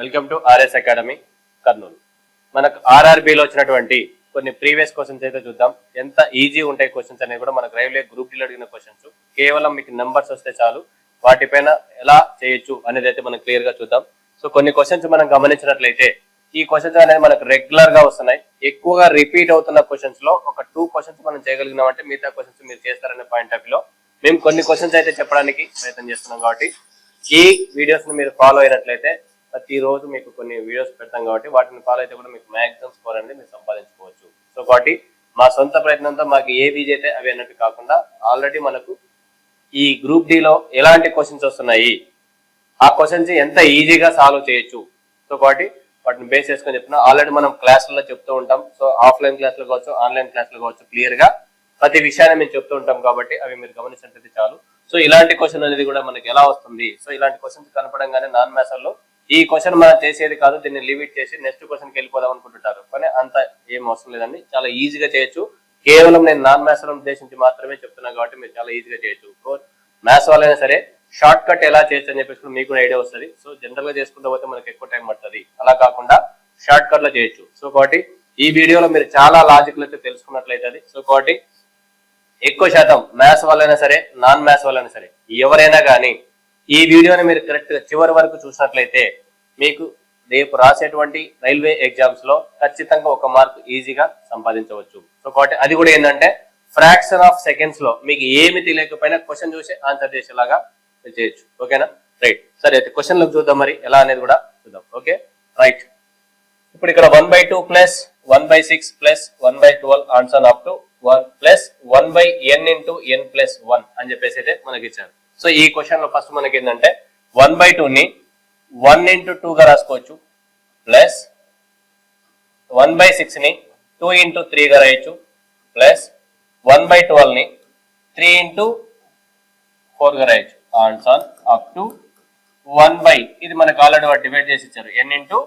Welcome to RS academy Kurnool. మనకు ఆర్ఆర్బిలో వచ్చినటువంటి కొన్ని ప్రీవియస్ క్వశ్చన్స్ అయితే చూద్దాం. ఎంత ఈజీ ఉంటాయి క్వశ్చన్స్ అనేవి కూడా మనకు రైల్వే గ్రూప్ డీలో అడిగిన క్వశ్చన్స్ కేవలం మీకు నెంబర్స్ వస్తే చాలు. వాటిపైన ఎలా చేయొచ్చు అనేది అయితే మనం క్లియర్గా చూద్దాం. సో కొన్ని క్వశ్చన్స్ మనం గమనించినట్లయితే ఈ క్వశ్చన్స్ అనేది మనకు రెగ్యులర్గా వస్తున్నాయి. ఎక్కువగా రిపీట్ అవుతున్న క్వశ్చన్స్లో ఒక టూ క్వశ్చన్స్ మనం చేయగలిగినాం అంటే మిగతా క్వశ్చన్స్ మీరు చేస్తారనే పాయింట్ ఆఫ్లో. మేము కొన్ని క్వశ్చన్స్ అయితే చెప్పడానికి ప్రయత్నం చేస్తున్నాం కాబట్టి ఈ వీడియోస్ని మీరు ఫాలో అయినట్లయితే ప్రతిరోజు మీకు కొన్ని వీడియోస్ పెడతాం కాబట్టి వాటిని ఫాలో అయితే కూడా మీకు మ్యాక్సిమం స్కోర్ అనేది మీరు సంపాదించుకోవచ్చు. సో కాబట్టి మా సొంత ప్రయత్నంతో మాకు ఏ బీజ్ అయితే అవి అన్నట్టు కాకుండా ఆల్రెడీ మనకు ఈ గ్రూప్ డిలో ఎలాంటి క్వశ్చన్స్ వస్తున్నాయి? ఆ క్వశ్చన్స్ ఎంత ఈజీగా సాల్వ్ చేయొచ్చు? సో కాబట్టి వాటిని బేస్ చేసుకొని చెప్తున్నా. ఆల్రెడీ మనం క్లాసుల్లో చెప్తూ ఉంటాం. సో ఆఫ్లైన్ క్లాసులు కావచ్చు ఆన్లైన్ క్లాసులు కావచ్చు క్లియర్గా ప్రతి విషయాన్ని మేము చెప్తూ ఉంటాం కాబట్టి అవి మీరు గమనించినట్లయితే చాలు. సో ఇలాంటి క్వశ్చన్ అనేది కూడా మనకి ఎలా వస్తుంది? సో ఇలాంటి క్వశ్చన్స్ కనపడంగానే నాన్ మ్యాథ్స్లో ఈ క్వశ్చన్ మనం చేసేది కాదు దీన్ని లిమిట్ చేసి నెక్స్ట్ క్వశ్చన్కి వెళ్ళిపోదాం అనుకుంటుంటారు కానీ అంత ఏం అవసరం లేదండి. చాలా ఈజీగా చేయొచ్చు. కేవలం నేను నాన్ మ్యాథ్స్ ఉద్దేశించి మాత్రమే చెప్తున్నాను కాబట్టి మీరు చాలా ఈజీగా చేయొచ్చు. మ్యాథ్స్ వాళ్ళైనా సరే షార్ట్ కట్ ఎలా చేయొచ్చు అని చెప్పేసి మీకు కూడా ఐడియా వస్తుంది. సో జనరల్గా చేసుకుంటూ పోతే మనకి ఎక్కువ టైం పడుతుంది. అలా కాకుండా షార్ట్ కట్లో చేయొచ్చు. సో కాబట్టి ఈ వీడియోలో మీరు చాలా లాజిక్లు అయితే తెలుసుకున్నట్లయితే సో కాబట్టి ఎక్కువ శాతం మ్యాథ్స్ వాళ్ళైనా సరే నాన్ మ్యాథ్స్ వాళ్ళైనా సరే ఎవరైనా కానీ ఈ వీడియోని మీరు కరెక్ట్గా చివరి వరకు చూసినట్లయితే మీకు రేపు రాసేటువంటి రైల్వే ఎగ్జామ్స్లో ఖచ్చితంగా ఒక మార్క్ ఈజీగా సంపాదించవచ్చు. సో కాబట్టి అది కూడా ఏంటంటే ఫ్రాక్షన్ ఆఫ్ సెకండ్స్లో మీకు ఏమి తెలియకపోయినా క్వశ్చన్ చూసి ఆన్సర్ చేసేలాగా చేయొచ్చు. ఓకేనా రైట్ సరే అయితే క్వశ్చన్ చూద్దాం మరి. ఎలా అనేది కూడా చూద్దాం. ఓకే రైట్ ఇప్పుడు ఇక్కడ one by two plus one by six plus one by twelve answer of to one plus one by n into n plus one అని చెప్పేసి అయితే మనకి ఇచ్చారు. సో ఈ క్వశ్చన్లో ఫస్ట్ మనకి ఏంటంటే వన్ బై టూ ని వన్ ఇంటూ టూ గా రాసుకోవచ్చు. ప్లస్ వన్ బై సిక్స్ని టూ ఇంటూ త్రీ గా రాయొచ్చు. ప్లస్ వన్ బై ట్వెల్వ్ని త్రీ ఇంటూ ఫోర్గా రాయొచ్చు. Answer up to one by ఇది మనకు ఆల్రెడీ వాడు డివైడ్ చేసి ఇచ్చారు. N into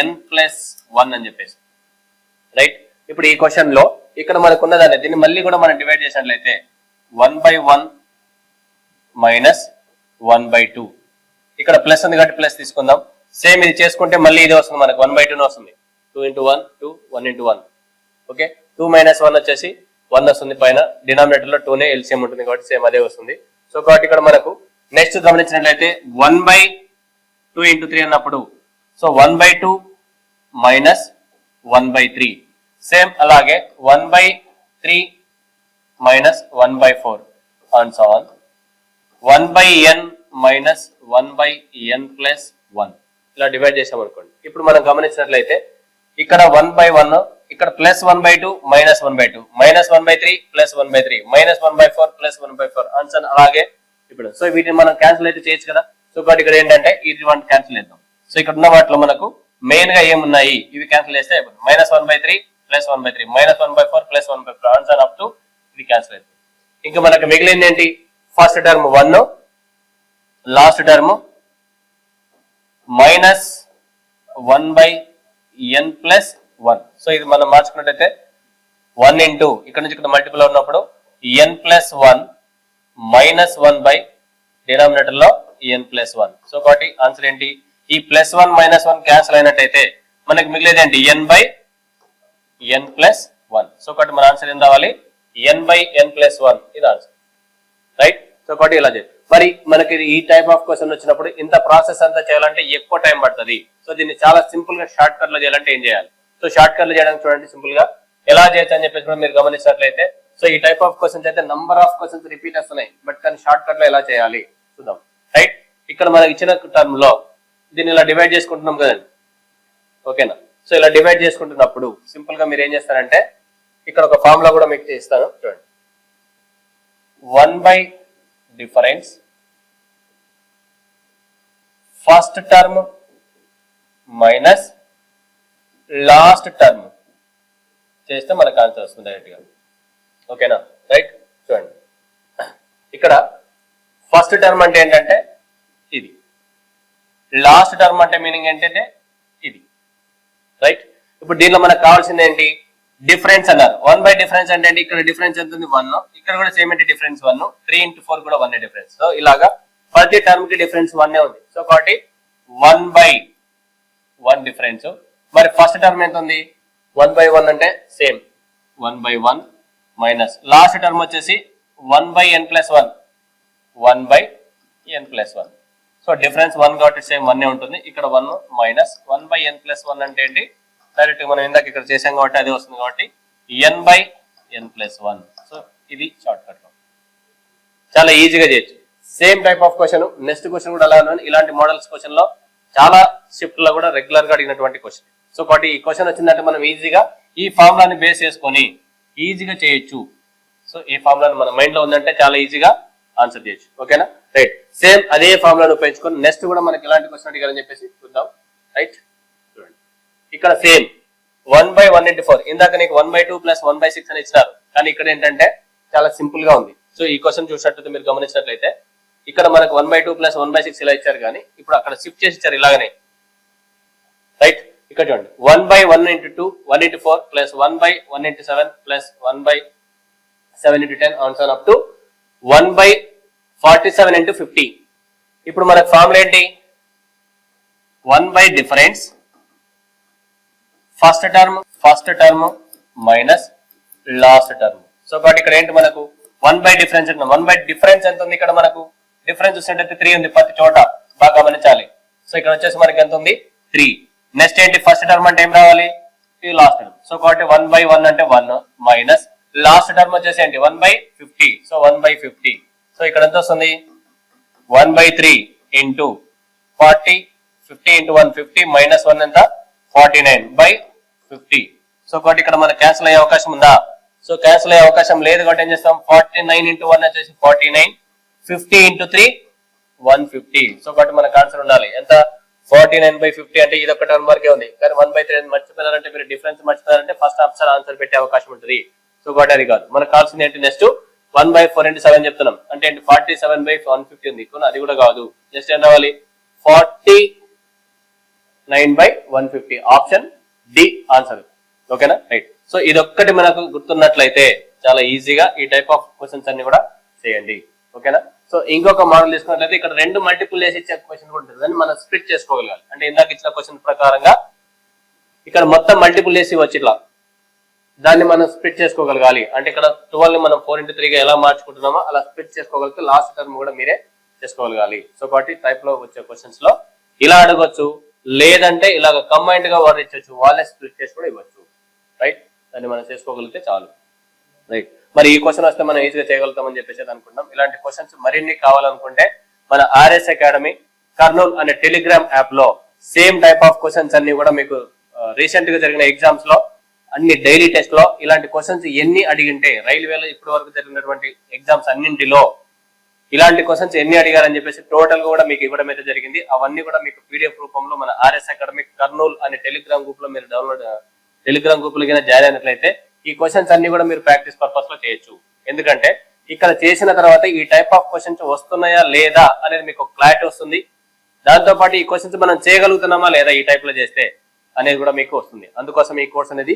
n plus one అని చెప్పేసి. రైట్ ఇప్పుడు ఈ క్వశ్చన్లో ఇక్కడ మనకు ఉన్నదాన్ని దీన్ని మళ్ళీ కూడా మనం డివైడ్ చేసినట్లయితే one by one minus one by two ఇక్కడ ప్లస్ ఉంది కాబట్టి ప్లస్ తీసుకుందాం. సేమ్ ఇది చేసుకుంటే మళ్ళీ ఇది వస్తుంది మనకు. వన్ బై టూనే వస్తుంది. Two into one two one into one okay two minus one వచ్చేసి వన్ వస్తుంది పైన. డినామినేటర్లో టూనే ఎల్సిఎం ఉంటుంది కాబట్టి సేమ్ అదే వస్తుంది. సో కాబట్టి ఇక్కడ మనకు నెక్స్ట్ గమనించినట్లయితే one by two into three అన్నప్పుడు. So one by two minus one by three same అలాగే one by three minus one by four on on one by n minus one by n plus one. ఇలా divide చేసాం అనుకోండి. ఇప్పుడు మనం గమనించినట్లయితే ఇక్కడ one by one ఇక్కడ plus one by two minus one by two. Minus one by three plus one by three. Minus one by four plus one by four. Answer అలాగే ఇప్పుడు. సో వీటిని మనం క్యాన్సిల్ అయితే చేయొచ్చు కదా? సో బట్ ఇక్కడ ఏంటంటే ఇది వన్ క్యాన్సిల్ చేద్దాం. సో ఇక్కడ ఉన్న వాటిలో మనకు మెయిన్గా ఏమున్నాయి? ఇవి క్యాన్సిల్ చేస్తే minus one by three plus one by three minus one by four plus one by four answer up to ఇది క్యాన్సిల్ అవుతుంది ఇంకా మనకు మిగిలింది ఏంటి? First term one last term minus one by n plus one. So ఇది మనం మార్చుకున్నట్టయితే one into ఇక్కడ నుంచి ఇక్కడ మల్టిపుల్ ఉన్నప్పుడు n plus one minus one by డినామినేటర్లో n plus one. So కాబట్టి ఆన్సర్ ఏంటి? ఈ plus one minus one cancel అయినట్టయితే మనకి మిగిలేదు ఏంటి? N by n plus one. So కాబట్టి మన ఆన్సర్ ఏం రావాలి? N by n plus one. ఇది ఆన్సర్. రైట్? సో కాబట్టి ఇలా చేయాలి మరి మనకి ఈ టైప్ ఆఫ్ క్వశ్చన్ వచ్చినప్పుడు ఇంత ప్రాసెస్ అంతా చేయాలంటే ఎక్కువ టైం పడుతుంది. సో దీన్ని చాలా సింపుల్గా షార్ట్ కట్లో చేయాలంటే ఏం చేయాలి? సో షార్ట్ కట్లో చేయడానికి చూడండి సింపుల్గా. ఎలా చేయొచ్చు అని చెప్పేసి కూడా మీరు గమనించినట్లయితే సో ఈ టైప్ ఆఫ్ క్వశ్చన్స్ అయితే నంబర్ ఆఫ్ క్వశ్చన్స్ రిపీట్ వస్తున్నాయి. బట్ కానీ షార్ట్ కట్లో ఎలా చేయాలి? చూద్దాం. రైట్ ఇక్కడ మనకి ఇచ్చిన టర్మ్లో దీన్ని ఇలా డివైడ్ చేసుకుంటున్నాం కదండి. ఓకేనా సో ఇలా డివైడ్ చేసుకుంటున్నప్పుడు సింపుల్గా మీరు ఏం చేస్తారంటే ఇక్కడ ఒక ఫార్ములా కూడా మీకు ఇస్తాను. చూడండి. One by difference. First term minus last term చేస్తే మనకు ఆన్సర్ వస్తుంది డైరెక్ట్గా ఓకేనా రైట్ చూడండి. ఇక్కడ ఫస్ట్ టర్మ్ అంటే ఏంటంటే ఇది. లాస్ట్ టర్మ్ అంటే మీనింగ్ ఏంటంటే ఇది. రైట్ ఇప్పుడు దీనిలో మనకు కావాల్సింది ఏంటి? డిఫరెన్స్ అన్నారు. వన్ బై డిఫరెన్స్ అంటే ఏంటి? ఇక్కడ డిఫరెన్స్ ఎంత ఉంది? వన్ ఇక్కడ కూడా సేమ్ ఏంటి difference one three into four కూడా వన్ డిఫరెన్స్ సో ఇలాగా ప్రతి టర్మ్కి డిఫరెన్స్ వన్ ఉంది. సో కాబట్టి వన్ బై వన్ డిఫరెన్స్ మరి ఫస్ట్ టర్మ్ ఎంత ఉంది? వన్ బై వన్ అంటే same one by one minus last term వచ్చేసి one by n plus one one by n plus one so difference one కాబట్టి same one ఉంటుంది. ఇక్కడ one minus one by n plus one అంటే ఏంటి? Direct మనం ఇందాక ఇక్కడ చేసాం కాబట్టి అదే వస్తుంది కాబట్టి n by n plus one so ఇది షార్ట్ కట్ చాలా ఈజీగా చేయొచ్చు. Same type of question next question కూడా అలా ఉన్నాను ఇలాంటి మోడల్స్ క్వశ్చన్లో చాలా షిఫ్ట్లో కూడా రెగ్యులర్గా అడిగినటువంటి క్వశ్చన్ సో కాబట్టి ఈ క్వశ్చన్ వచ్చిందంటే మనం ఈజీగా ఈ ఫార్ములాని బేస్ చేసుకొని ఈజీగా చేయొచ్చు. సో ఈ ఫార్ములాని మన మైండ్లో ఉందంటే చాలా ఈజీగా ఆన్సర్ చేయొచ్చు. ఓకేనా రైట్ సేమ్ అదే ఫార్ములాను ఉపయోగించుకొని నెక్స్ట్ కూడా మనకి ఎలాంటి క్వశ్చన్ అడిగారని చెప్పేసి చూద్దాం. రైట్ ఇక్కడ same one by one into four ఇందాక నీకు one by two plus one by six అని ఇచ్చినారు. కానీ ఇక్కడ ఏంటంటే చాలా సింపుల్గా ఉంది. సో ఈ క్వశ్చన్ చూసినట్లయితే మీరు గమనించినట్లయితే ఇక్కడ మనకు one by two plus one by six ఇలా ఇచ్చారు కానీ ఇప్పుడు అక్కడ షిఫ్ట్ చేసి ఇచ్చారు ఇలాగనే. రైట్ ఇక్కడ చూడండి. One by one into two one into four plus one by one into seven plus one by seven into ten on seven up to one by forty seven into fifty ఇప్పుడు మనకు formula ఏంటి? One by difference first term first term minus last term. So కాబట్టి ఇక్కడ ఏంటి మనకు? One by difference one by difference ఎంత ఉంది ఇక్కడ మనకు? డిఫరెన్స్ చూసినట్టయితే త్రీ ఉంది. ప్రతి చోట బాగా గమనించాలి. సో ఇక్కడ వచ్చేసి మనకి ఎంత ఉంది? త్రీ నెక్స్ట్ ఏంటి? ఫస్ట్ టర్మ్ అంటే ఏం రావాలి? ఈ లాస్ట్ టర్మ్. సో కాబట్టి వన్ బై వన్ అంటే వన్ మైనస్ లాస్ట్ టర్మ్ వచ్చేసి ఏంటి? One by fifty. So one by fifty. So ఇక్కడ ఎంత వస్తుంది? One by three into forty fifty into one fifty minus one ఎంత? Forty nine by fifty. So కాబట్టి ఇక్కడ మన క్యాన్సిల్ అయ్యే అవకాశం ఉందా? సో క్యాన్సిల్ అయ్యే అవకాశం లేదు కాబట్టి ఏం చేస్తాం? ఫార్టీ నైన్ ఇంటూ వన్ వచ్చేసి forty nine fifty into three one fifty so కాబట్టి మనకు ఆన్సర్ ఉండాలి. ఎంత? ఫార్టీ నైన్ బై ఫిఫ్టీ అంటే ఇది ఒక టర్మ్ వరకే ఉంది. కానీ వన్ బై త్రీ మర్చిపోయినారంటే మీరు డిఫరెన్స్ మర్చిపోయారంటే ఫస్ట్ ఆప్షన్ ఆన్సర్ పెట్టే అవకాశం ఉంటుంది. సో కాబట్టి అది కాదు. మనకు కావాల్సింది ఏంటి? Next one by four into seven చెప్తున్నాం. అంటే ఏంటి? Forty seven by one fifty ఉంది. కానీ అది కూడా కాదు. జస్ట్ ఏం రావాలి? Forty nine by one fifty option D answer. ఓకేనా? రైట్ సో ఇదొక్కటి మనకు గుర్తున్నట్లయితే చాలా ఈజీగా ఈ టైప్ ఆఫ్ క్వశ్చన్స్ అన్ని కూడా చేయండి. ఓకేనా? సో ఇంకొక మోడల్ తీసుకున్నట్లయితే ఇక్కడ రెండు మల్టిపుల్ వేసి ఇచ్చే క్వశ్చన్ కూడా ఉంటుంది. దాన్ని మనం స్ప్లిట్ చేసుకోగలగాలి. అంటే ఇందాక ఇచ్చిన క్వశ్చన్ ప్రకారంగా ఇక్కడ మొత్తం మల్టిపుల్ వేసి వచ్చి ఇట్లా. దాన్ని మనం స్ప్లిట్ చేసుకోగలగాలి. అంటే ఇక్కడ ట్వెల్వ్ని మనం ఫోర్ ఇంటూ త్రీగా ఎలా మార్చుకుంటున్నామో అలా స్ప్లిట్ చేసుకోగలిగితే లాస్ట్ టర్మ్ కూడా మీరే చేసుకోగలగాలి. సో కాబట్టి టైప్లో వచ్చే క్వశ్చన్స్లో ఇలా అడగొచ్చు. లేదంటే ఇలాగ కంబైన్డ్గా వారు ఇచ్చొచ్చు వాళ్ళే స్ప్లిట్ చేసి కూడా ఇవ్వచ్చు. రైట్ దాన్ని మనం చేసుకోగలిగితే చాలు. రైట్ మరి ఈ క్వశ్చన్ వస్తే మనం ఈజీగా చేయగలుగుతామని చెప్పేసి అనుకుంటాం ఇలాంటి క్వశ్చన్స్ మరిన్ని కావాలనుకుంటే మన ఆర్ఎస్ అకాడమీ కర్నూల్ అనే టెలిగ్రామ్ యాప్లో సేమ్ టైప్ ఆఫ్ క్వశ్చన్స్ అన్ని కూడా మీకు రీసెంట్గా జరిగిన ఎగ్జామ్స్లో అన్ని డైలీ టెస్ట్లో ఇలాంటి క్వశ్చన్స్ ఎన్ని అడిగింటే రైల్వేలో ఇప్పటి వరకు జరిగినటువంటి ఎగ్జామ్స్ అన్నింటిలో ఇలాంటి క్వశ్చన్స్ ఎన్ని అడిగారని చెప్పేసి టోటల్ కూడా మీకు ఇవ్వడం అయితే జరిగింది. అవన్నీ కూడా మీకు పీడిఎఫ్ రూపంలో మన ఆర్ఎస్ అకాడమిక్ కర్నూల్ అనే టెలిగ్రామ్ గ్రూప్లో మీరు డౌన్లోడ్ టెలిగ్రామ్ గ్రూప్లో జాయిన్ అయినట్లయితే ఈ క్వశ్చన్స్ అన్ని కూడా మీరు ప్రాక్టీస్ పర్పస్లో చేయొచ్చు. ఎందుకంటే ఇక్కడ చేసిన తర్వాత ఈ టైప్ ఆఫ్ క్వశ్చన్స్ వస్తున్నాయా లేదా అనేది మీకు క్లారిటీ వస్తుంది. దాంతో పాటు ఈ క్వశ్చన్స్ మనం చేయగలుగుతున్నామా లేదా ఈ టైప్లో చేస్తే అనేది కూడా మీకు వస్తుంది. అందుకోసం ఈ కోర్స్ అనేది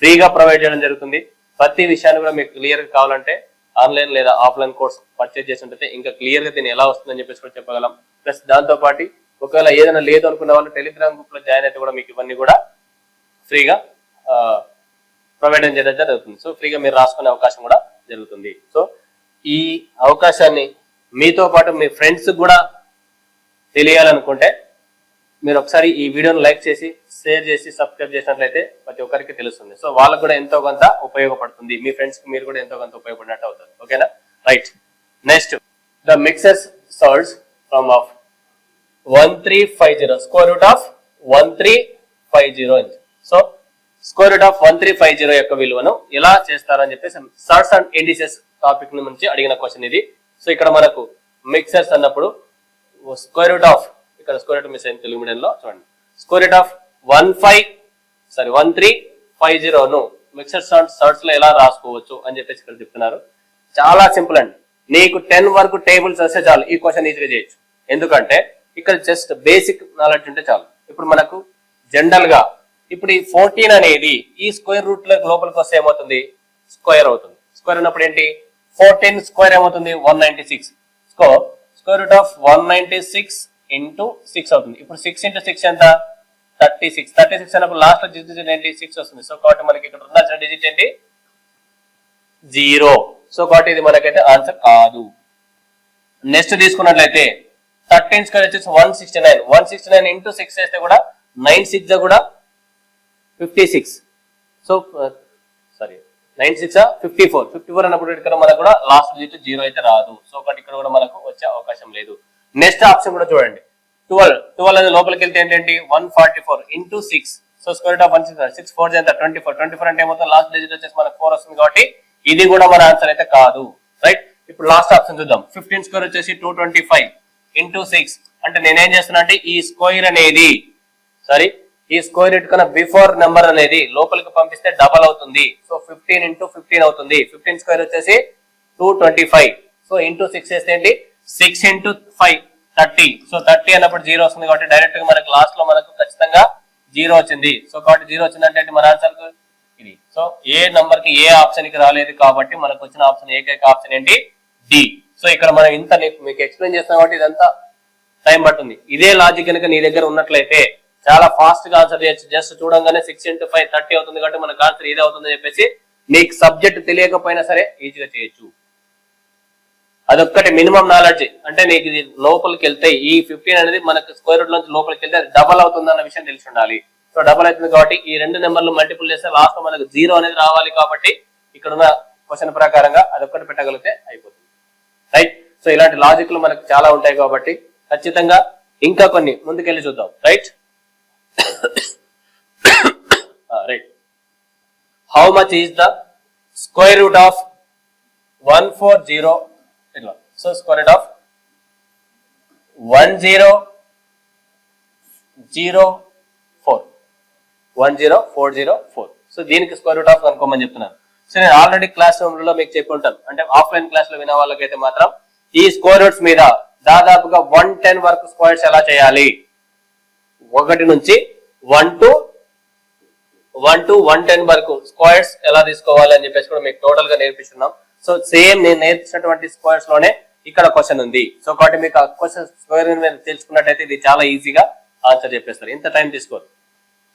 ఫ్రీగా ప్రొవైడ్ చేయడం జరుగుతుంది. ప్రతి విషయాన్ని కూడా మీకు క్లియర్గా కావాలంటే ఆన్లైన్ లేదా ఆఫ్లైన్ కోర్స్ పర్చేజ్ చేసి ఇంకా క్లియర్గా దీన్ని ఎలా వస్తుందని చెప్పేసి కూడా చెప్పగలం. ప్లస్ దాంతోపాటు ఒకవేళ ఏదైనా లేదు అనుకున్న వాళ్ళు టెలిగ్రామ్ గ్రూప్లో జాయిన్ అయితే కూడా మీకు ఇవన్నీ కూడా ఫ్రీగా ప్రొవైడ్ చేయడం జరుగుతుంది. సో ఫ్రీగా మీరు రాసుకునే అవకాశం కూడా జరుగుతుంది. సో ఈ అవకాశాన్ని మీతో పాటు మీ ఫ్రెండ్స్ కూడా తెలియాలనుకుంటే మీరు ఒకసారి ఈ వీడియోని లైక్ చేసి షేర్ చేసి సబ్స్క్రైబ్ చేసినట్లయితే ప్రతి ఒక్కరికి తెలుస్తుంది. సో వాళ్ళకు కూడా ఎంతో కొంత ఉపయోగపడుతుంది. మీ ఫ్రెండ్స్కి మీరు కూడా ఎంతో కొంత ఉపయోగపడినట్టు అవుతుంది. ఓకేనా? Right. Next the mixers salts from of one three five zero score root of one three five zero so score root of one three five zero యొక్క విలువను ఎలా చేస్తారని చెప్పేసి సర్ట్స్ అండ్ ఇండిసెస్ టాపిక్ నుంచి అడిగిన క్వశ్చన్ ఇది. సో ఇక్కడ మనకు మిక్సర్స్ అన్నప్పుడు స్క్వేర్ రూట్ ఆఫ్ ఇక్కడ స్కోర్ రేట్ మిస్ అయింది తెలుగు మీడియంలో. చూడండి. Score rate of one five sorry one three five జీరోను mixer sound సర్ట్స్లో ఎలా రాసుకోవచ్చు అని చెప్పేసి ఇక్కడ చెప్తున్నారు. చాలా సింపుల్ అండి. నీకు టెన్ వరకు టేబుల్స్ వస్తే చాలు. ఈ క్వశ్చన్ ఈజీగా చేయొచ్చు. ఎందుకంటే ఇక్కడ జస్ట్ బేసిక్ నాలెడ్జ్ ఉంటే చాలు. ఇప్పుడు మనకు జనరల్గా ఇప్పుడు ఈ ఫోర్టీన్ అనేది ఈ స్క్వేర్ రూట్లో లోపలికి వస్తే ఏమవుతుంది? స్క్వేర్ అవుతుంది. స్క్వేర్ ఉన్నప్పుడు ఏంటి? ఫోర్టీన్ స్క్వేర్ ఏమవుతుంది? One ninety six score square root of one ninety six into six అవుతుంది. ఇప్పుడు సిక్స్ ఇంటూ సిక్స్ ఎంత? థర్టీ సిక్స్ థర్టీ సిక్స్ అన్నప్పుడు లాస్ట్ డిజిట్ ఏంటి? సిక్స్ వస్తుంది. సో కాబట్టి మనకి ఇక్కడ ఉండాల్సిన డిజిట్ ఏంటి? జీరో సో కాబట్టి ఇది మనకైతే ఆన్సర్ కాదు. నెక్స్ట్ తీసుకున్నట్లయితే థర్టీన్ స్క్వేర్ వచ్చేసి one sixty nine one sixty nine into six చేస్తే కూడా నైన్ సిక్స్ కూడా fifty six so sorry nine six fifty four fifty four అన్నప్పుడు ఇక్కడ మనకు కూడా లాస్ట్ డిజిట్ జీరో అయితే రాదు. సో కాబట్టి ఇక్కడ కూడా మనకు వచ్చే అవకాశం లేదు. నెక్స్ట్ ఆప్షన్ కూడా చూడండి. ట్వెల్వ్ ట్వెల్వ్ అనేది లోపలికి వెళ్తే ఏంటంటే one forty four into six so square of one six six four ఎంత ట్వంటీ ఫోర్ ట్వంటీ ఫోర్ అంటే ఏమవుతుంది? లాస్ట్ డిజిట్ వచ్చేసి మనకు ఫోర్ వస్తుంది కాబట్టి ఇది కూడా మన ఆన్సర్ అయితే కాదు. రైట్ ఇప్పుడు లాస్ట్ ఆప్షన్ చూద్దాం. ఫిఫ్టీన్ స్క్వేర్ వచ్చేసి two twenty five into six అంటే నేనేం చేస్తున్నా అంటే ఈ స్క్వేర్ అనేది సారీ ఈ స్క్వేర్ ఇట్టుకున్న కన్నా బిఫోర్ నెంబర్ అనేది లోపలికి పంపిస్తే డబల్ అవుతుంది. సో ఫిఫ్టీన్ ఇంటూ ఫిఫ్టీన్ అవుతుంది. ఫిఫ్టీన్ స్క్వేర్ వచ్చేసి two twenty five so into six చేస్తే ఏంటి? Six into five thirty. So thirty అన్నప్పుడు జీరో వస్తుంది కాబట్టి డైరెక్ట్గా మనకు లాస్ట్లో మనకు ఖచ్చితంగా జీరో వచ్చింది. సో కాబట్టి జీరో వచ్చిందంటే అంటే మన ఆన్సర్ ఇది. సో ఏ నంబర్కి ఏ ఆప్షన్కి రాలేదు కాబట్టి మనకు వచ్చిన ఆప్షన్ ఏకైక ఆప్షన్ ఏంటి? డి సో ఇక్కడ మనం ఇంత మీకు ఎక్స్ప్లెయిన్ చేస్తాం కాబట్టి ఇదంతా టైం పడుతుంది. ఇదే లాజిక్ కనుక నీ దగ్గర ఉన్నట్లయితే చాలా ఫాస్ట్గా ఆన్సర్ చేయొచ్చు. జస్ట్ చూడంగానే సిక్స్ ఇంటూ ఫైవ్ థర్టీ అవుతుంది కాబట్టి మనకు ఆన్సర్ ఇదే అవుతుందని చెప్పేసి మీకు సబ్జెక్ట్ తెలియకపోయినా సరే ఈజీగా చేయొచ్చు. అదొక్కటి మినిమం నాలెడ్జ్. అంటే నీకు ఇది లోపలికి వెళ్తే ఈ ఫిఫ్టీన్ అనేది మనకు స్క్వేర్ రూట్ నుంచి లోపలికి వెళ్తే అది డబల్ అవుతుంది అన్న విషయం తెలిసి ఉండాలి. సో డబల్ అవుతుంది కాబట్టి ఈ రెండు నెంబర్లు మల్టిపుల్ చేస్తే లాస్ట్లో మనకు జీరో అనేది రావాలి కాబట్టి ఇక్కడ ఉన్న క్వశ్చన్ ప్రకారంగా అదొక్కటి పెట్టగలిగితే అయిపోతుంది. రైట్ సో ఇలాంటి లాజిక్లు మనకు చాలా ఉంటాయి కాబట్టి ఖచ్చితంగా ఇంకా కొన్ని ముందుకెళ్ళి చూద్దాం. Right right how much is the square root of one four zero so square root of one zero zero four. One zero four zero four. So దీనికి స్క్వేర్ రూట్ ఆఫ్ కనుక్కోమని చెప్తున్నాను సో నేను ఆల్రెడీ క్లాస్ రూమ్లో మీకు చెప్పి ఉంటాను. అంటే offline క్లాస్లో వినే వాళ్ళకైతే మాత్రం ఈ స్క్వేర్ రూట్స్ మీద దాదాపుగా వన్ టెన్ వరకు స్క్వేర్స్ ఎలా చేయాలి? ఒకటి నుంచి one to one to one ten వరకు స్క్వేర్స్ ఎలా తీసుకోవాలి అని చెప్పేసి కూడా మీకు టోటల్గా నేర్పిస్తున్నాం. సో సేమ్ నేను నేర్పించినటువంటి స్క్వేర్స్లోనే ఇక్కడ క్వశ్చన్ ఉంది. సో కాబట్టి మీకు ఆ క్వశ్చన్ స్క్వేర్ మీద తెలుసుకున్నట్టయితే ఇది చాలా ఈజీగా ఆన్సర్ చెప్పేస్తారు. ఇంత టైం తీసుకోరు.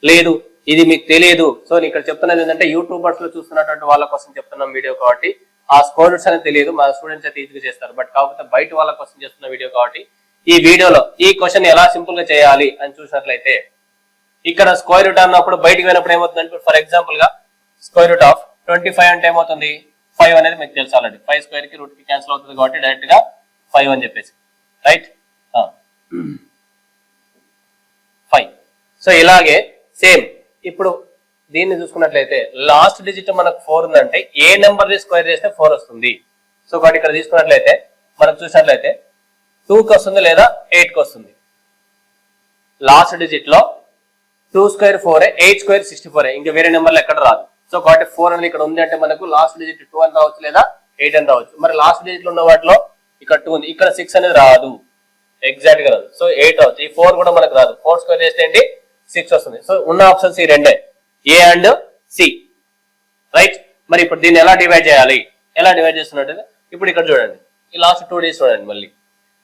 లేదు ఇది మీకు తెలియదు. సో ఇక్కడ చెప్తున్నది ఏంటంటే యూట్యూబర్స్లో చూస్తున్నటువంటి వాళ్ళ కోసం చెప్తున్నాం వీడియో కాబట్టి. ఆ స్కోర్స్ అనేది తెలియదు. మా స్టూడెంట్స్ అయితే ఈజీగా చేస్తారు. బట్ కాకపోతే బయట వాళ్ళ కోసం చేస్తున్న వీడియో కాబట్టి ఈ వీడియోలో ఈ క్వశ్చన్ ఎలా సింపుల్గా చేయాలి అని చూసినట్లయితే ఇక్కడ స్క్వేర్ రూట్ అన్నప్పుడు బయటకు వెళ్ళినప్పుడు ఏమవుతుంది ఫర్ ఎగ్జాంపుల్గా square root of twenty five అంటే ఏమవుతుంది? ఫైవ్ అనేది మీకు తెలుసు ఆల్రెడీ ఫైవ్ స్క్వేర్కి రూట్కి క్యాన్సిల్ అవుతుంది కాబట్టి డైరెక్ట్గా ఫైవ్ అని చెప్పేసి. రైట్ ఫైవ్ సో ఇలాగే సేమ్ ఇప్పుడు దీన్ని చూసుకున్నట్లయితే లాస్ట్ డిజిట్ మనకు ఫోర్ ఉందంటే ఏ నెంబర్ని స్క్వేర్ చేస్తే ఫోర్ వస్తుంది? సో కాబట్టి ఇక్కడ తీసుకున్నట్లయితే మనం చూసినట్లయితే టూకి వస్తుంది లేదా ఎయిట్కి వస్తుంది? Last డిజిట్లో two square four eight square sixty four ఇంకా వేరే నెంబర్లు ఎక్కడ రాదు. సో కాబట్టి ఫోర్ అనేది ఇక్కడ ఉంది అంటే మనకు లాస్ట్ డిజిట్ టూ అని రావచ్చు లేదా ఎయిట్ అని రావచ్చు. మరి లాస్ట్ డిజిట్ ఉన్న వాటిలో ఇక్కడ టూ ఉంది. ఇక్కడ సిక్స్ అనేది రాదు. ఎగ్జాక్ట్గా రాదు. సో ఎయిట్ అవచ్చు ఈ ఫోర్ కూడా మనకు రాదు. ఫోర్ స్క్వేర్ చేస్తే ఏంటి? సిక్స్ వస్తుంది. సో ఉన్న ఆప్షన్స్ ఈ రెండే. ఏ అండ్ సి రైట్ మరి ఇప్పుడు దీన్ని ఎలా డివైడ్ చేయాలి? ఎలా డివైడ్ చేస్తున్నట్టు ఇప్పుడు ఇక్కడ చూడండి. ఈ లాస్ట్ టూ డేస్ చూడండి మళ్ళీ.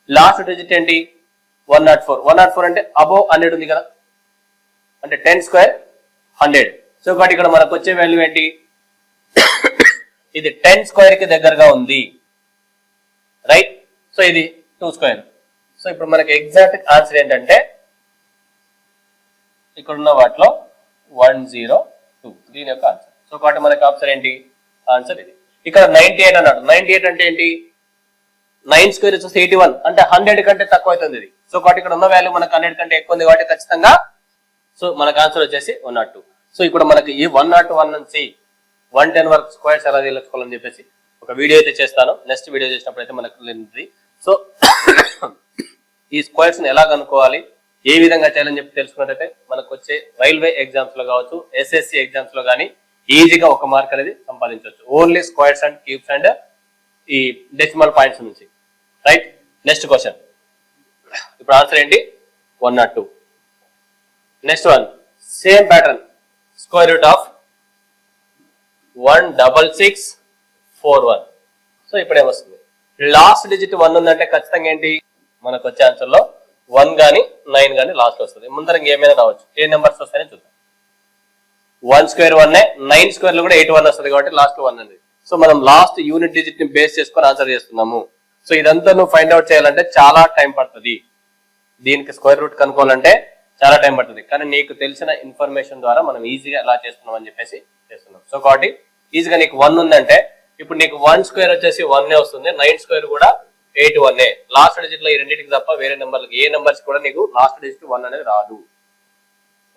లాస్ట్ డిజిట్ ఏంటి? One naught four one naught four అంటే అబోవ్ హండ్రెడ్ ఉంది కదా? అంటే ten square hundred so but ఇక్కడ మనకు వచ్చే వాల్యూ ఏంటి? ఇది టెన్ స్క్వేర్కి దగ్గరగా ఉంది. రైట్ సో ఇది టూ స్క్వేర్ సో ఇప్పుడు మనకి ఎగ్జాక్ట్ ఆన్సర్ ఏంటంటే ఇక్కడ ఉన్న వాటిలో వన్ జీరో టూ దీని యొక్క ఆన్సర్ సో కాబట్టి మనకి ఆన్సర్ ఏంటి? ఆన్సర్ ఇది. ఇక్కడ నైన్టీ ఎయిట్ అన్నాడు. నైన్టీ ఎయిట్ అంటే ఏంటి? నైన్ స్క్వేర్ వచ్చేసి ఎయిటీ వన్ అంటే హండ్రెడ్ కంటే తక్కువ అవుతుంది ఇది. సో కాబట్టి ఇక్కడ ఉన్న వాల్యూ మనకు హండ్రెడ్ కంటే ఎక్కువ ఉంది కాబట్టి ఖచ్చితంగా సో మనకు ఆన్సర్ వచ్చేసి వన్ నాట్ టూ సో ఇప్పుడు మనకి ఈ వన్ నాట్ వన్ నుంచి వన్ టెన్ వరకు స్క్వేర్స్ ఎలా తెలుసుకోవాలని చెప్పేసి ఒక వీడియో అయితే చేస్తాను. నెక్స్ట్ వీడియో చేసినప్పుడు అయితే మనకు లేనిది సో ఈ స్క్వేర్స్ని ఎలా కనుక్కోవాలి? ఏ విధంగా చేయాలని చెప్పి తెలుసుకున్నట్టయితే మనకు వచ్చే రైల్వే ఎగ్జామ్స్లో కావచ్చు ఎస్ఎస్సి ఎగ్జామ్స్లో కానీ ఈజీగా ఒక మార్క్ అనేది సంపాదించవచ్చు. Only squares and cubes and ఈ డెసిమల్ పాయింట్స్ నుంచి. రైట్ నెక్స్ట్ క్వశ్చన్ ఇప్పుడు ఆన్సర్ ఏంటి? One naught two next one same pattern square root of one double six four one. So ఇప్పుడు ఏమొస్తుంది లాస్ట్ డిజిట్ వన్ ఉందంటే ఖచ్చితంగా ఏంటి? మనకు వచ్చే ఆన్సర్లో వన్ కానీ నైన్ కానీ లాస్ట్ వస్తుంది. ముందర ఇంకేమైనా రావచ్చు. ఏ నెంబర్స్ వస్తాయని చూద్దాం. వన్ స్క్వేర్ వన్ నైన్ స్క్వేర్లో కూడా ఎయిట్ వన్ వస్తుంది కాబట్టి లాస్ట్ వన్ అనేది సో మనం లాస్ట్ యూనిట్ డిజిట్ని బేస్ చేసుకొని ఆన్సర్ చేస్తున్నాము. సో ఇదంతా నువ్వు ఫైండ్ అవుట్ చేయాలంటే చాలా టైం పడుతుంది. దీనికి స్క్వేర్ రూట్ కనుక్కోవాలంటే చాలా టైం పడుతుంది. కానీ నీకు తెలిసిన ఇన్ఫర్మేషన్ ద్వారా మనం ఈజీగా ఎలా చేస్తున్నాం అని చెప్పేసి చేస్తున్నాం. సో కాబట్టి ఈజీగా నీకు వన్ ఉందంటే ఇప్పుడు నీకు వన్ స్క్వేర్ వచ్చేసి వన్ వస్తుంది. నైన్ స్క్వేర్ కూడా ఎయిట్ వన్ లాస్ట్ డిజిట్లో ఈ రెండింటికి తప్ప వేరే నెంబర్లకి ఏ నెంబర్స్ కూడా నీకు లాస్ట్ డిజిట్ వన్ అనేది రాదు.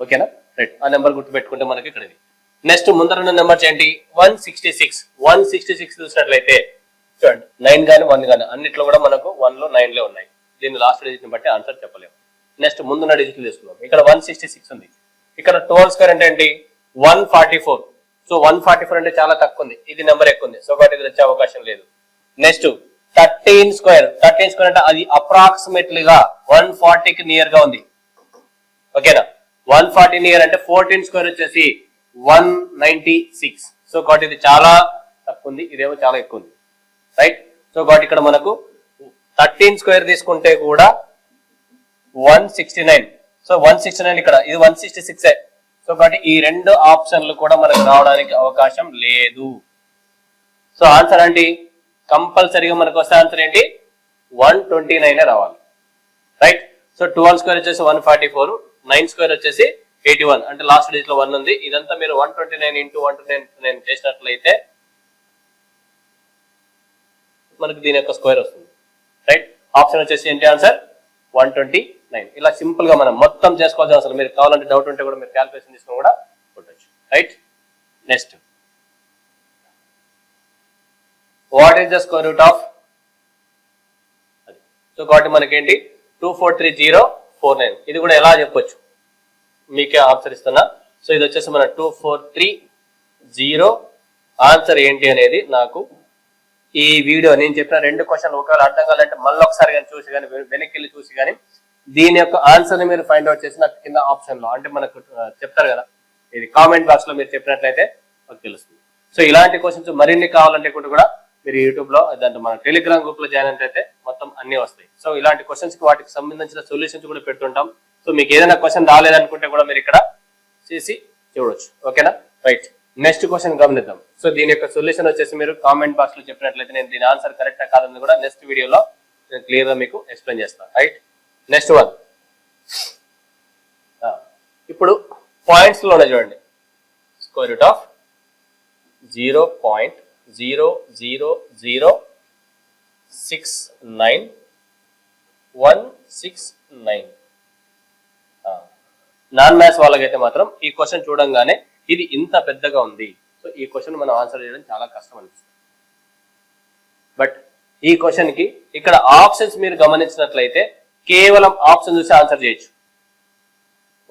ఓకేనా? రైట్ ఆ నెంబర్ గుర్తుపెట్టుకుంటే మనకి ఇక్కడ నెక్స్ట్ ముందర ఉన్న నెంబర్స్ ఏంటి? One sixty six one sixty six చూసినట్లయితే చూడండి నైన్ గానీ వన్ గానీ అన్నిట్లో కూడా మనకు వన్లో నైన్లో ఉన్నాయి. దీని లాస్ట్ డిజిట్ని బట్టి ఆన్సర్ చెప్పలేము. నెక్స్ట్ ముందున్న డిజిట్ తీసుకున్నాం ఇక్కడ వన్ సిక్స్టీ సిక్స్ ఉంది. ఇక్కడ టోల్ స్క్వేర్ అంటే ఏంటి? One forty four so one forty four అంటే చాలా తక్కువ ఉంది. ఇది నెంబర్ ఎక్కువ ఉంది. సో కాబట్టి ఇది వచ్చే అవకాశం లేదు. Next thirteen square thirteen square అంటే అది అప్రాక్సిమేట్లీగా వన్ ఫార్టీకి నియర్గా ఉంది ఓకేనా వన్ ఫార్టీ నియర్ అంటే ఫోర్టీన్ స్క్వేర్ వచ్చేసి వన్ నైన్టీ సిక్స్ సో కాబట్టి ఇది చాలా తక్కువ ఉంది. ఇదేమో చాలా ఎక్కువ ఉంది. రైట్ సో కాబట్టి ఇక్కడ మనకు థర్టీన్ స్క్వేర్ తీసుకుంటే కూడా one sixty nine. So one sixty nine ఇక్కడ ఇది వన్ సిక్స్టీ సిక్స్. సో కాబట్టి ఈ రెండు ఆప్షన్లు కూడా మనకు రావడానికి అవకాశం లేదు. సో ఆన్సర్ ఏంటి? కంపల్సరీగా మనకు వస్తే ఆన్సర్ ఏంటి? వన్ ట్వంటీ నైన్ రావాలి. రైట్? సో ట్వెల్వ్ స్క్వేర్ వచ్చేసి one forty four nine square వచ్చేసి ఎయిటీ వన్. అంటే లాస్ట్ డిజిట్లో వన్ ఉంది. ఇదంతా మీరు one twenty nine into one twenty nine చేసినట్లయితే మనకు దీని యొక్క స్క్వేర్ వస్తుంది. రైట్? ఆప్షన్ వచ్చేసి ఏంటి ఆన్సర్? వన్ ట్వంటీ నైన్ ఇలా సింపుల్గా మనం మొత్తం చేసుకోవాల్సిన అవసరం. మీరు కావాలంటే డౌట్ ఉంటే కూడా మీరు క్యాల్కులేషన్ తీసుకుని కూడా ఉండొచ్చు right next what is the square root of so కాబట్టి మనకేంటి? Two four three zero four nine ఇది కూడా ఎలా చెప్పొచ్చు? మీకే ఆన్సర్ ఇస్తున్నా. సో ఇది వచ్చేసి మన two four three zero answer ఏంటి అనేది నాకు ఈ వీడియో నేను చెప్పిన రెండు క్వశ్చన్లు ఒకవేళ అర్థం కావాలంటే మళ్ళీ ఒకసారి కానీ చూసి కానీ వెనక్కి వెళ్ళి చూసి కానీ దీని యొక్క ఆన్సర్ని మీరు ఫైండ్ అవుట్ చేసి నాకు కింద ఆప్షన్లో అంటే మనకు చెప్తారు కదా ఇది కామెంట్ బాక్స్లో మీరు చెప్పినట్లయితే మాకు తెలుస్తుంది. సో ఇలాంటి క్వశ్చన్స్ మరిన్ని కావాలంటే కూడా మీరు యూట్యూబ్లో దాంట్లో మన టెలిగ్రామ్ గ్రూప్లో జాయిన్ అయితే మొత్తం అన్ని వస్తాయి. సో ఇలాంటి క్వశ్చన్స్కి వాటికి సంబంధించిన సొల్యూషన్స్ కూడా పెడుతుంటాం. సో మీకు ఏదైనా క్వశ్చన్ రాలేదనుకుంటే కూడా మీరు ఇక్కడ చేసి చూడొచ్చు. ఓకేనా? రైట్. నెక్స్ట్ క్వశ్చన్ గమనిద్దాం. సో దీని యొక్క సొల్యూషన్ వచ్చేసి మీరు కామెంట్ బాక్స్లో చెప్పినట్లయితే నేను దీని ఆన్సర్ కరెక్టా కాదని కూడా నెక్స్ట్ వీడియోలో నేను క్లియర్గా మీకు ఎక్స్ప్లెయిన్ చేస్తాను రైట్? Next one ah. ఇప్పుడు పాయింట్స్లోనే చూడండి. Square root of zero point zero zero zero six nine one six nine non maths వాళ్ళకైతే మాత్రం ఈ క్వశ్చన్ చూడంగానే ఇది ఇంత పెద్దగా ఉంది. సో ఈ క్వశ్చన్ మనం ఆన్సర్ చేయడం చాలా కష్టం అనిపిస్తుంది. బట్ ఈ క్వశ్చన్కి ఇక్కడ ఆప్షన్స్ మీరు గమనించినట్లయితే కేవలం ఆప్షన్ చూసి ఆన్సర్ చేయొచ్చు.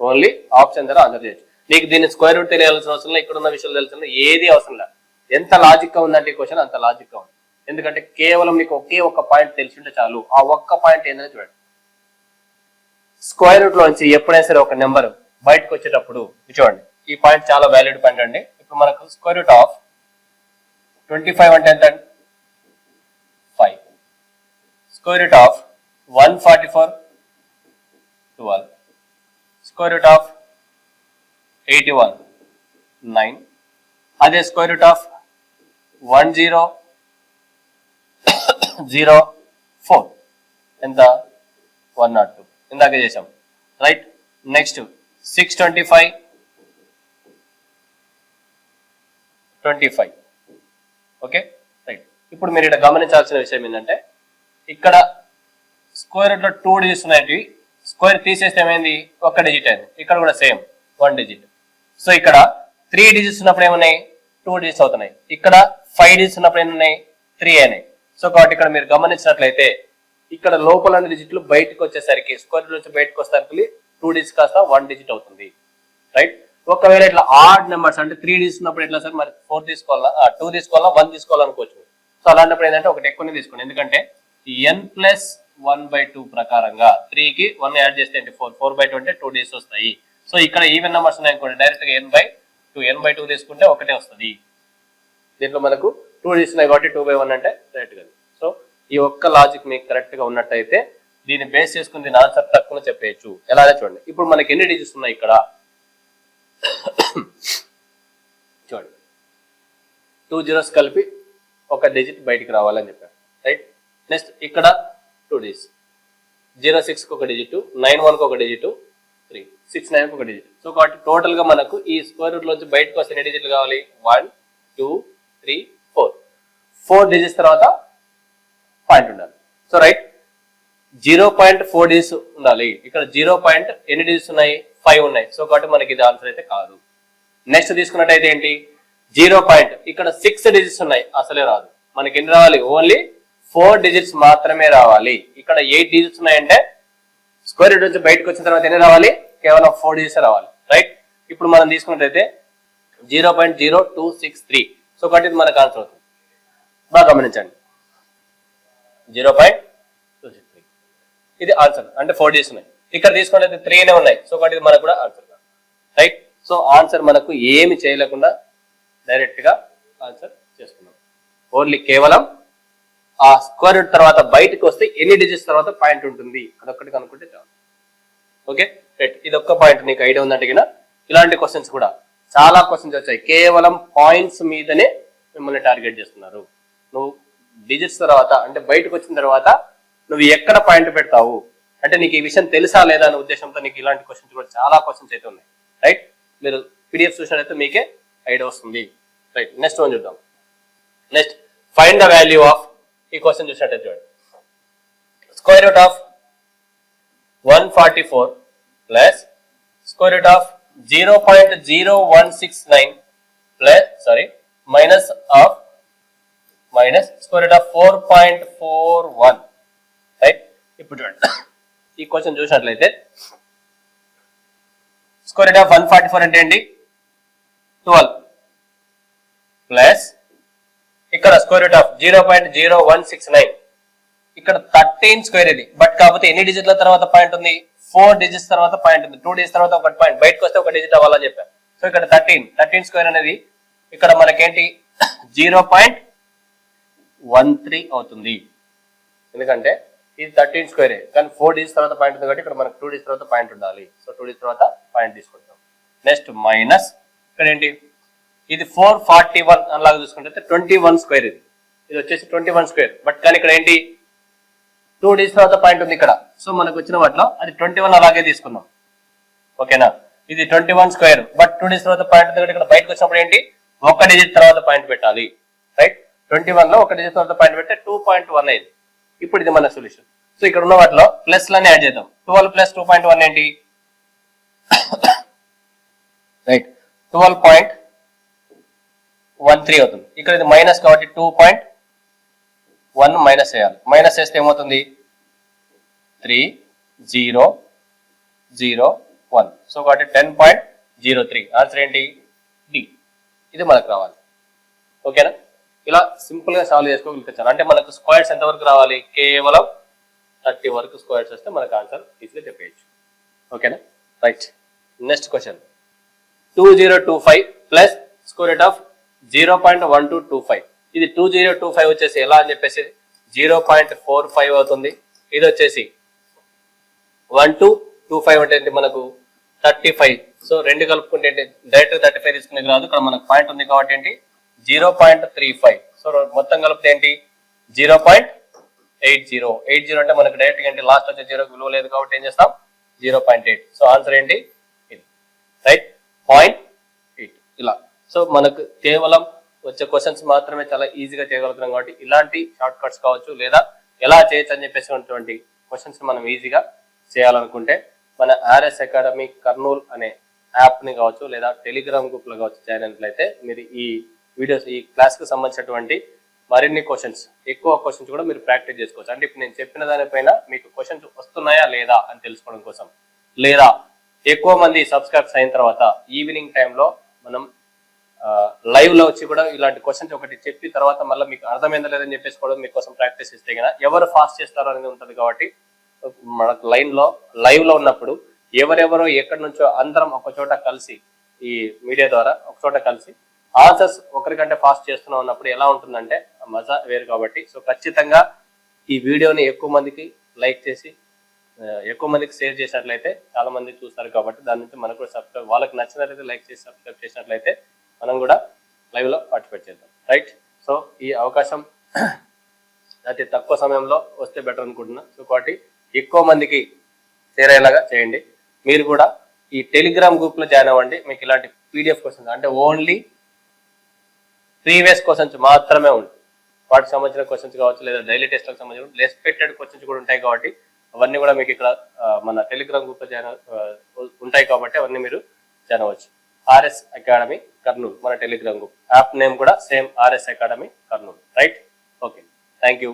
ఓన్లీ ఆప్షన్ ద్వారా ఆన్సర్ చేయొచ్చు. నీకు దీన్ని స్క్వేర్ రూట్ తెలియాల్సిన అవసరం లేదు ఇక్కడ ఉన్న విషయాలు తెలిసిన ఏది అవసరం లేదు. ఎంత లాజిక్గా ఉందంటే ఈ క్వశ్చన్ అంత లాజిక్గా ఉంది. ఎందుకంటే కేవలం నీకు ఒకే ఒక్క పాయింట్ తెలిసి ఉంటే చాలు. ఆ ఒక్క పాయింట్ ఏంటనే చూడండి. స్క్వేర్ రూట్ లోంచి ఎప్పుడైనా సరే ఒక నెంబర్ బయటకు వచ్చేటప్పుడు చూడండి. ఈ పాయింట్ చాలా వాల్యూడ్ పాయింట్ అండి. ఇప్పుడు మనకు square root of twenty five అంటే ఎంత? Five square root of one forty four twelve square root of eighty one nine అదే square root of one zero zero four ఎంత? వన్ నాట్ టూ ఇందాక చేసాం right next six twenty five twenty five okay right ఇప్పుడు మీరు ఇక్కడ గమనించాల్సిన విషయం ఏంటంటే ఇక్కడ స్క్వేర్ రూట్లో టూ డిజిట్స్ ఉన్నాయి స్క్వేర్ తీసేస్తే ఏమైంది? ఒక్క డిజిట్ అయింది. ఇక్కడ కూడా సేమ్ వన్ డిజిట్. సో ఇక్కడ త్రీ డిజిట్స్ ఉన్నప్పుడు ఏమున్నాయి? టూ డిజిట్స్ అవుతున్నాయి. ఇక్కడ ఫైవ్ డిజిట్స్ ఉన్నప్పుడు ఏమున్నాయి? త్రీ అయినాయి. సో కాబట్టి ఇక్కడ మీరు గమనించినట్లయితే ఇక్కడ లోపల డిజిట్లు బయటకు వచ్చేసరికి స్క్వేర్ నుంచి బయటకు వచ్చేసరికి టూ డిజిట్స్ కాస్త వన్ డిజిట్ అవుతుంది. రైట్? ఒకవేళ ఇట్లా ఆడ్ నెంబర్స్ అంటే త్రీ డిజిట్స్ ఉన్నప్పుడు ఎట్లా సార్? మరి ఫోర్ తీసుకోవాలా? టూ తీసుకోవాలా? వన్ తీసుకోవాలనుకోవచ్చు. సో అలాంటప్పుడు ఏంటంటే ఒకటి ఎక్కువనే తీసుకోండి. ఎందుకంటే n plus one by two ప్రకారంగా త్రీకి వన్ యాడ్ చేస్తే అంటే ఫోర్. ఫోర్ బై టూ అంటే టూ డేస్ వస్తాయి. సో ఇక్కడ ఈవెన్ నెంబర్స్ ఉన్నాయి అనుకోండి. డైరెక్ట్గా n by two. N by two తీసుకుంటే ఒకటే వస్తుంది. దీంట్లో మనకు టూ డేస్ ఉన్నాయి కాబట్టి టూ బై వన్ అంటే డైరెక్ట్గా సో ఈ ఒక్క లాజిక్ మీకు కరెక్ట్గా ఉన్నట్టయితే దీన్ని బేస్ చేసుకుని దీని ఆన్సర్ తక్కువ చెప్పేయచ్చు. ఎలా చూడండి. ఇప్పుడు మనకి ఎన్ని డిజిట్స్ ఉన్నాయి ఇక్కడ? చూడండి. టూ జీరోస్ కలిపి ఒక డిజిట్ బయటికి రావాలని చెప్పారు. రైట్ నెక్స్ట్ ఇక్కడ టూ డిజిట్స్ జీరో సిక్స్కి ఒక డిజిట్ నైన్ వన్కి ఒక డిజిట్ త్రీ సిక్స్ నైన్కి ఒక డిజిట్ సో కాబట్టి టోటల్గా మనకు ఈ స్క్వేర్ రూట్లో బయటకు వస్తే ఎన్ని డిజిట్లు కావాలి? One two three four four digits తర్వాత పాయింట్ ఉండాలి. So right zero point four digits ఉండాలి. ఇక్కడ జీరో పాయింట్ ఎన్ని డిజిట్స్ ఉన్నాయి? ఫైవ్ ఉన్నాయి. సో కాబట్టి మనకి ఇది ఆన్సర్ అయితే కాదు. నెక్స్ట్ తీసుకున్నట్టయితే ఏంటి? జీరో పాయింట్ ఇక్కడ సిక్స్ డిజిట్స్ ఉన్నాయి. అసలే రాదు. మనకి ఎన్ని రావాలి? ఓన్లీ ఫోర్ డిజిట్స్ మాత్రమే రావాలి. ఇక్కడ ఎయిట్ డిజిట్స్ ఉన్నాయంటే స్క్వేర్ రూట్ నుంచి బయటకు వచ్చిన తర్వాత ఎన్ని రావాలి? కేవలం ఫోర్ డిజిట్స్ రావాలి. రైట్? ఇప్పుడు మనం తీసుకున్నట్టయితే zero point zero two six three. So కాబట్టి ఇది మనకు ఆన్సర్ అవుతుంది. బాగా గమనించండి. Zero point two six three. ఇది ఆన్సర్. అంటే ఫోర్ డిజిట్స్ ఉన్నాయి. ఇక్కడ తీసుకున్నట్లయితే త్రీనే ఉన్నాయి. సో కాబట్టి ఇది మనకు కూడా ఆన్సర్. రైట్? సో ఆన్సర్ మనకు ఏమి చేయలేకుండా డైరెక్ట్గా ఆన్సర్ చేసుకున్నాం. ఓన్లీ కేవలం ఆ స్క్వేర్ రూట్ తర్వాత బయటకు వస్తే ఎన్ని డిజిట్స్ తర్వాత పాయింట్ ఉంటుంది? అదొక్కటి కనుక్కుంటే చాలు. ఓకే రైట్ ఇది ఒక్క పాయింట్ నీకు ఐడియా ఉందంటే కింద ఇలాంటి క్వశ్చన్స్ కూడా చాలా క్వశ్చన్స్ వచ్చాయి. కేవలం పాయింట్స్ మీదనే మిమ్మల్ని టార్గెట్ చేస్తున్నారు. నువ్వు డిజిట్స్ తర్వాత అంటే బయటకు వచ్చిన తర్వాత నువ్వు ఎక్కడ పాయింట్ పెడతావు? అంటే నీకు ఈ విషయం తెలుసా లేదా అనే ఉద్దేశంతో నీకు ఇలాంటి క్వశ్చన్స్ కూడా చాలా క్వశ్చన్స్ అయితే ఉన్నాయి. రైట్ మీరు పీడిఎఫ్ చూసినట్లయితే మీకే ఐడియా వస్తుంది. రైట్ నెక్స్ట్ వన్ చూద్దాం. Next find the value of ఈ క్వశ్చన్ చూసినట్టయితే చూడండి. Square root of one forty four plus square root of zero point zero one six nine plus sorry minus of minus square root of four point four one right ఇప్పుడు చూడండి. ఈ question చూసినట్లయితే square root of one forty four అంటే ఏంటి? Twelve plus ఇక్కడ square root of zero point zero one six nine ఇక్కడ thirteen square ఇది. But కాకపోతే ఎన్ని డిజిట్ల తర్వాత పాయింట్ ఉంది? ఫోర్ డిజిట్స్ తర్వాత పాయింట్ ఉంది. టూ డిజిట్స్ తర్వాత ఒక పాయింట్ బయటకు వస్తే ఒక డిజిట్ అవ్వాలని చెప్పాను. సో ఇక్కడ థర్టీన్ థర్టీన్ స్క్వేర్ అనేది ఇక్కడ మనకేంటి? జీరో పాయింట్ వన్ త్రీ అవుతుంది. ఎందుకంటే ఇది థర్టీన్ స్క్వేరే కానీ ఫోర్ డిజిట్స్ తర్వాత పాయింట్ ఉంది కాబట్టి ఇక్కడ మనకు టూ డేస్ తర్వాత పాయింట్ ఉండాలి. సో టూ డేస్ తర్వాత పాయింట్ తీసుకుంటాం. నెక్స్ట్ మైనస్ ఇక్కడ ఏంటి? ఇది ఫోర్ ఫార్టీ వన్ అలాగా చూసుకుంటే ట్వంటీ వన్ స్క్వేర్ ఇది. ఇది వచ్చేసి ట్వంటీ వన్ స్క్వేర్. బట్ కానీ ఇక్కడ ఏంటి? టూ డేస్ తర్వాత పాయింట్ ఉంది ఇక్కడ. సో మనకు వచ్చిన వాటిలో అది ట్వంటీ వన్ అలాగే తీసుకుందాం ఓకేనా? ఇది twenty one square. But two days తర్వాత పాయింట్ ఉంది ఇక్కడ బయటకు వచ్చినప్పుడు ఏంటి? ఒక డిజిట్ తర్వాత పాయింట్ పెట్టాలి. రైట్? ట్వంటీ వన్లో ఒక డిజిట్ తర్వాత పాయింట్ పెడితే టూ పాయింట్ వన్ అయింది. ఇప్పుడు ఇది మన సొల్యూషన్. సో ఇక్కడ ఉన్న వాటిలో ప్లస్ లని యాడ్ చేద్దాం. Twelve plus two point one ఏంటి? Right? Twelve point one three అవుతుంది. ఇక్కడ ఇది మైనస్ కాబట్టి టూ పాయింట్ వన్ మైనస్ చేయాలి మైనస్ చేస్తే ఏమవుతుంది? Three zero zero one so కాబట్టి ten point zero three answer ఏంటి? డి ఇది మనకు రావాలి. ఓకేనా ఇలా సింపుల్గా సాల్వ్ చేసుకోగలుగుతాను అంటే మనకు స్క్వేర్స్ ఎంతవరకు రావాలి? కేవలం థర్టీ వరకు స్క్వేర్స్ వస్తే మనకు ఆన్సర్ ఈజీగా చెప్పేయచ్చు. ఓకేనా right next question two zero two five plus square root of zero point one two two five. ఇది టూ జీరో టూ ఫైవ్ వచ్చేసి ఎలా అని చెప్పేసి జీరో పాయింట్ ఫోర్ ఫైవ్ అవుతుంది. ఇది వచ్చేసి వన్ టూ టూ ఫైవ్ అంటే ఏంటి? మనకు థర్టీ ఫైవ్. సో రెండు కలుపుకుంటే ఏంటి? డైరెక్ట్ థర్టీ ఫైవ్ తీసుకునేది రాదు. ఇక్కడ మనకు పాయింట్ ఉంది కాబట్టి ఏంటి? Zero point three five. So మొత్తం కలిపితే ఏంటి? Zero point eight zero. Eight zero అంటే మనకు డైరెక్ట్ ఏంటి? లాస్ట్ వచ్చే జీరో విలువ లేదు కాబట్టి ఏం చేస్తాం? Zero point eight. So answer ఏంటి? ఇది. రైట్? Point eight. ఇలా. సో మనకు కేవలం వచ్చే క్వశ్చన్స్ మాత్రమే చాలా ఈజీగా చేయగలుగుతున్నాం కాబట్టి ఇలాంటి షార్ట్ కట్స్ కావచ్చు లేదా ఎలా చేయొచ్చు అని చెప్పేసినటువంటి క్వశ్చన్స్ మనం ఈజీగా చేయాలనుకుంటే మన ఆర్ఎస్ అకాడమీ కర్నూల్ అనే యాప్ని కావచ్చు లేదా టెలిగ్రామ్ గ్రూప్లో కావచ్చు జాయిన్ అయినట్లయితే మీరు ఈ వీడియోస్ ఈ క్లాస్కి సంబంధించినటువంటి మరిన్ని క్వశ్చన్స్ ఎక్కువ క్వశ్చన్స్ కూడా మీరు ప్రాక్టీస్ చేసుకోవచ్చు. అంటే ఇప్పుడు నేను చెప్పిన దానిపైన మీకు క్వశ్చన్స్ వస్తున్నాయా లేదా అని తెలుసుకోవడం కోసం లేదా ఎక్కువ మంది సబ్స్క్రైబ్స్ అయిన తర్వాత ఈవినింగ్ టైంలో మనం లైవ్లో వచ్చి కూడా ఇలాంటి క్వశ్చన్స్ ఒకటి చెప్పి తర్వాత మళ్ళీ మీకు అర్థమైందా లేదని చెప్పేసి కూడా మీకోసం ప్రాక్టీస్ ఇస్తే కదా ఎవరు ఫాస్ట్ చేస్తారో అనేది ఉంటుంది కాబట్టి మనకు లైన్లో లైవ్లో ఉన్నప్పుడు ఎవరెవరో ఎక్కడి నుంచో అందరం ఒక చోట కలిసి ఈ మీడియా ద్వారా ఒక చోట కలిసి ఆన్సర్స్ ఒకరికంటే ఫాస్ట్ చేస్తున్నాం అన్నప్పుడు ఎలా ఉంటుందంటే ఆ మజా వేరు కాబట్టి. సో ఖచ్చితంగా ఈ వీడియోని ఎక్కువ మందికి లైక్ చేసి ఎక్కువ మందికి షేర్ చేసినట్లయితే చాలా మంది చూస్తారు కాబట్టి దాని నుంచి మనకు కూడా సబ్స్క్రైబ్ వాళ్ళకి నచ్చినట్లయితే లైక్ చేసి సబ్స్క్రైబ్ చేసినట్లయితే మనం కూడా లైవ్లో పార్టిసిపేట్ చేద్దాం. రైట్ సో ఈ అవకాశం అతి తక్కువ సమయంలో వస్తే బెటర్ అనుకుంటున్నా. సో కాబట్టి ఎక్కువ మందికి షేర్ అయ్యేలాగా చేయండి. మీరు కూడా ఈ టెలిగ్రామ్ గ్రూప్లో జాయిన్ అవ్వండి. మీకు ఇలాంటి పీడిఎఫ్ క్వశ్చన్స్ అంటే ఓన్లీ ప్రీవియస్ క్వశ్చన్స్ మాత్రమే ఉంటాయి వాటికి సంబంధించిన క్వశ్చన్స్ కావచ్చు లేదా డైలీ టెస్ట్లకు సంబంధించిన రెస్పెక్టెడ్ క్వశ్చన్స్ కూడా ఉంటాయి కాబట్టి అవన్నీ కూడా మీకు ఇక్కడ మన టెలిగ్రామ్ గ్రూప్లో జాయిన్ ఉంటాయి కాబట్టి అవన్నీ మీరు జాయిన్ అవ్వచ్చు. ఆర్ఎస్ అకాడమీ కర్నూలు మన టెలిగ్రామ్ గ్రూప్ యాప్ నేమ్ కూడా same RS Academy Kurnool. Right? Okay. Thank you